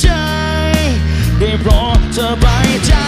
ใจ ได้โปรดเธอไปใจ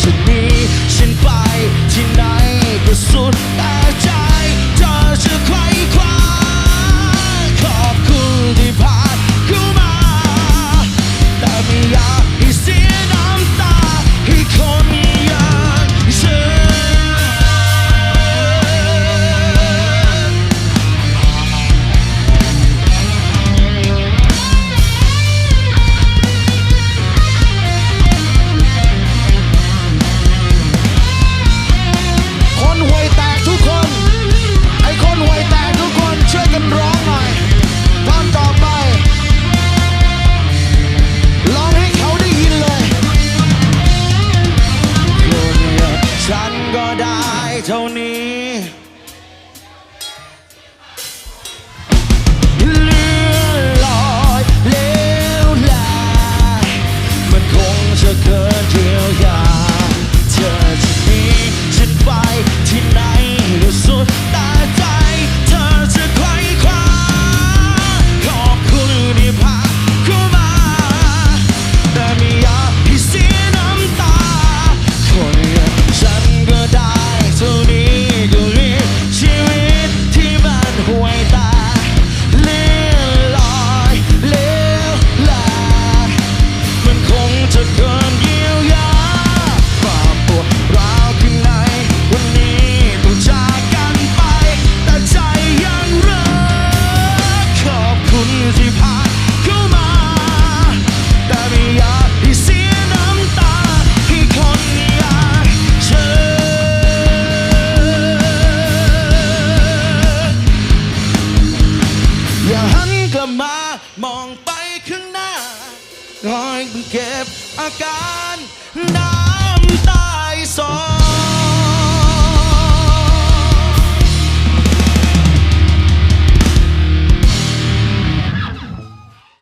ฉันนี้ฉันไปที่ไหนก็สุดแต่ใจ Tony. อย่าหันกลับมามองไปข้างหน้าคอยเก็บอาการ